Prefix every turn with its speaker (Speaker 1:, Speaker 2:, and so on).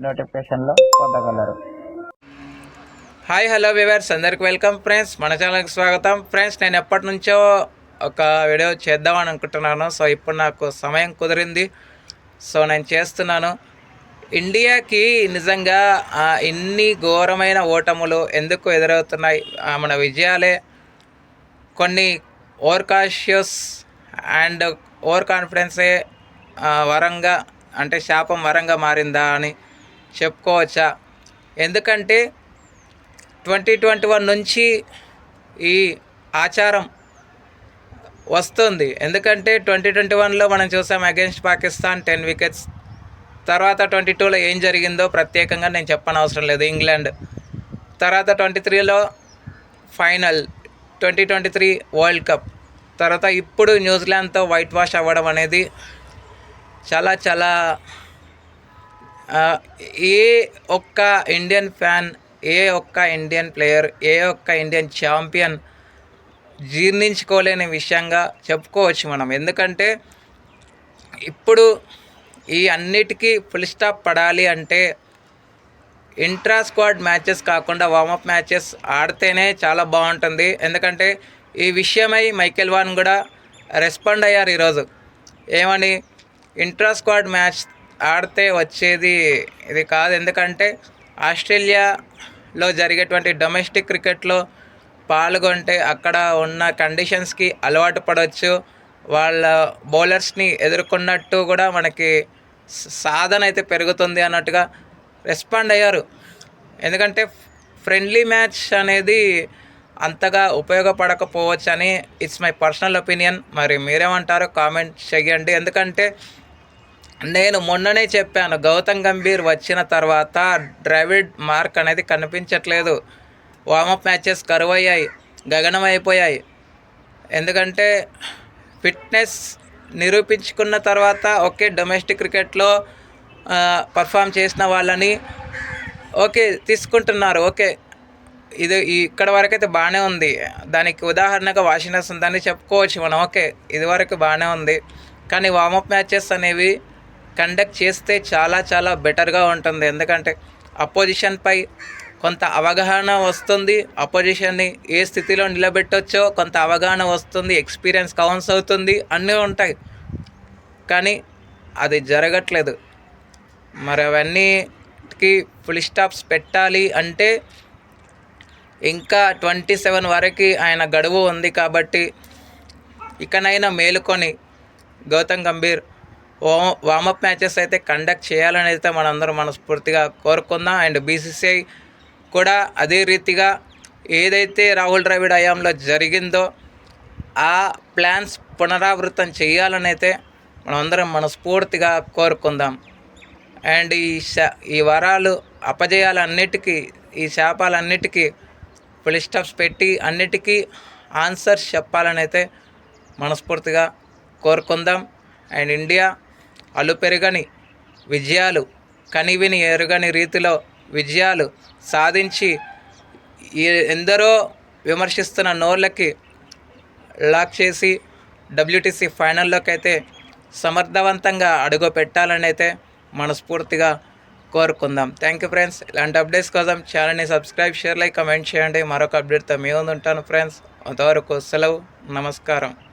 Speaker 1: నోటిఫికేషన్లో పొందగలరు.
Speaker 2: Hi hello viewers అందరికి వెల్కమ్ ఫ్రెండ్స్ మన ఛానల్కి స్వాగతం. ఫ్రెండ్స్ నేను ఎప్పటి నుంచో ఒక వీడియో చేద్దామని అనుకుంటున్నాను. సో ఇప్పుడు నాకు సమయం కుదిరింది. సో నేను చేస్తున్నాను. ఇండియాకి నిజంగా ఆ, ఇన్ని ఘోరమైన ఓటములు ఎందుకు ఎదురవుతున్నాయి? ఆ, మన విజయాలే. కొన్ని ఓవర్కాషియస్ అండ్ ఓవర్ కాన్ఫిడెన్సే వరంగా అంటే శాపం వరంగా మారిందా అని చెప్పుకోవచ్చా? ఎందుకంటే ట్వంటీ ట్వంటీ వన్ నుంచి ఈ ఆచారం వస్తుంది. ఎందుకంటే ట్వంటీ ట్వంటీ వన్లో మనం చూసాం అగెన్స్ట్ పాకిస్తాన్ టెన్ వికెట్స్ తర్వాత ట్వంటీ టూలో ఏం జరిగిందో ప్రత్యేకంగా నేను చెప్పనవసరం లేదు. ఇంగ్లాండ్ తర్వాత ట్వంటీ త్రీలో final twenty twenty three world cup. తర్వాత ఇప్పుడు న్యూజిలాండ్తో వైట్ వాష్ అవ్వడం అనేది చాలా చాలా ఏ ఒక్క ఇండియన్ ఫ్యాన్ ఏ ఒక్క ఇండియన్ ప్లేయర్ ఏ ఒక్క ఇండియన్ ఛాంపియన్ జీర్ణించుకోలేని విషయంగా చెప్పుకోవచ్చు మనం. ఎందుకంటే ఇప్పుడు ఈ అన్నిటికీ ఫుల్ స్టాప్ పడాలి అంటే ఇంట్రా స్క్వాడ్ మ్యాచెస్ కాకుండా వార్మప్ మ్యాచెస్ ఆడితేనే చాలా బాగుంటుంది. ఎందుకంటే ఈ విషయమై మైకెల్ వాన్ కూడా రెస్పాండ్ అయ్యారు ఈరోజు. ఏమని? ఇంట్రా స్క్వాడ్ మ్యాచ్ ఆడితే వచ్చేది ఇది కాదు. ఎందుకంటే ఆస్ట్రేలియాలో జరిగేటువంటి డొమెస్టిక్ క్రికెట్లో పాల్గొంటే అక్కడ ఉన్న కండిషన్స్కి అలవాటు పడవచ్చు వాళ్ళ బౌలర్స్ని ఎదుర్కొన్నట్టు కూడా మనకి సాధన అయితే పెరుగుతుంది అన్నట్టుగా రెస్పాండ్ అయ్యారు. ఎందుకంటే ఫ్రెండ్లీ మ్యాచ్ అనేది అంతగా ఉపయోగపడకపోవచ్చు అని ఇట్స్ మై పర్సనల్ ఒపీనియన్. మరి మీరేమంటారో కామెంట్ చేయండి ఎందుకంటే నేను మొన్ననే చెప్పాను గౌతమ్ గంభీర్ వచ్చిన తర్వాత డ్రావిడ్ మార్క్ అనేది కనిపించట్లేదు. వార్మప్ మ్యాచెస్ కరువు అయ్యాయి గగనం అయిపోయాయి ఎందుకంటే ఫిట్నెస్ నిరూపించుకున్న తర్వాత ఓకే డొమెస్టిక్ క్రికెట్లో పర్ఫామ్ చేసిన వాళ్ళని ఓకే తీసుకుంటున్నారు. ఓకే ఇది ఇక్కడ వరకు అయితే బాగానే ఉంది. దానికి ఉదాహరణగా వాషింగ్టన్ ఉందని చెప్పుకోవచ్చు మనం. ఓకే ఇది వరకు బాగానే ఉంది. కానీ వార్మప్ మ్యాచెస్ అనేవి కండక్ట్ చేస్తే చాలా చాలా బెటర్గా ఉంటుంది. ఎందుకంటే అపోజిషన్పై కొంత అవగాహన వస్తుంది. అపోజిషన్ని ఏ స్థితిలో నిలబెట్టొచ్చో కొంత అవగాహన వస్తుంది. ఎక్స్పీరియన్స్ కౌన్స్ అవుతుంది. అన్నీ ఉంటాయి. కానీ అది జరగట్లేదు. మరి అవన్నీకి ఫుల్ స్టాప్స్ పెట్టాలి అంటే ఇంకా ట్వంటీ సెవెన్ వరకు ఆయన గడువు ఉంది కాబట్టి ఇకనైనా మేలుకొని గౌతమ్ గంభీర్ ఓ వామప్ మ్యాచెస్ అయితే కండక్ట్ చేయాలని అయితే మనందరం మనస్ఫూర్తిగా కోరుకుందాం. అండ్ బీసీసీఐ కూడా అదే రీతిగా ఏదైతే రాహుల్ ద్రావిడ్ హయాంలో జరిగిందో ఆ ప్లాన్స్ పునరావృతం చేయాలని అయితే మనమందరం మనస్ఫూర్తిగా కోరుకుందాం. అండ్ ఈ శా ఈ వరాలు అపజయాలన్నిటికీ ఈ శాపాలన్నిటికీ ఫుల్ స్టాప్స్ పెట్టి అన్నిటికీ ఆన్సర్స్ చెప్పాలని అయితే మనస్ఫూర్తిగా కోరుకుందాం. అండ్ ఇండియా అలుపెరగని విజయాలు కనివిని ఎరుగని రీతిలో విజయాలు సాధించి ఎందరో విమర్శిస్తున్న నోళ్ళకి లాక్ చేసి డబ్ల్యూటీసీ ఫైనల్లోకి అయితే సమర్థవంతంగా అడుగు పెట్టాలని అయితే మనస్ఫూర్తిగా కోరుకుందాం. Thank you friends. ఇలాంటి అప్డేట్స్ కోసం ఛానల్ని సబ్స్క్రైబ్ షేర్ లైక్ కమెంట్ చేయండి. మరొక అప్డేట్తో మీ ముందు ఉంటాను ఫ్రెండ్స్. అంతవరకు సెలవు. నమస్కారం.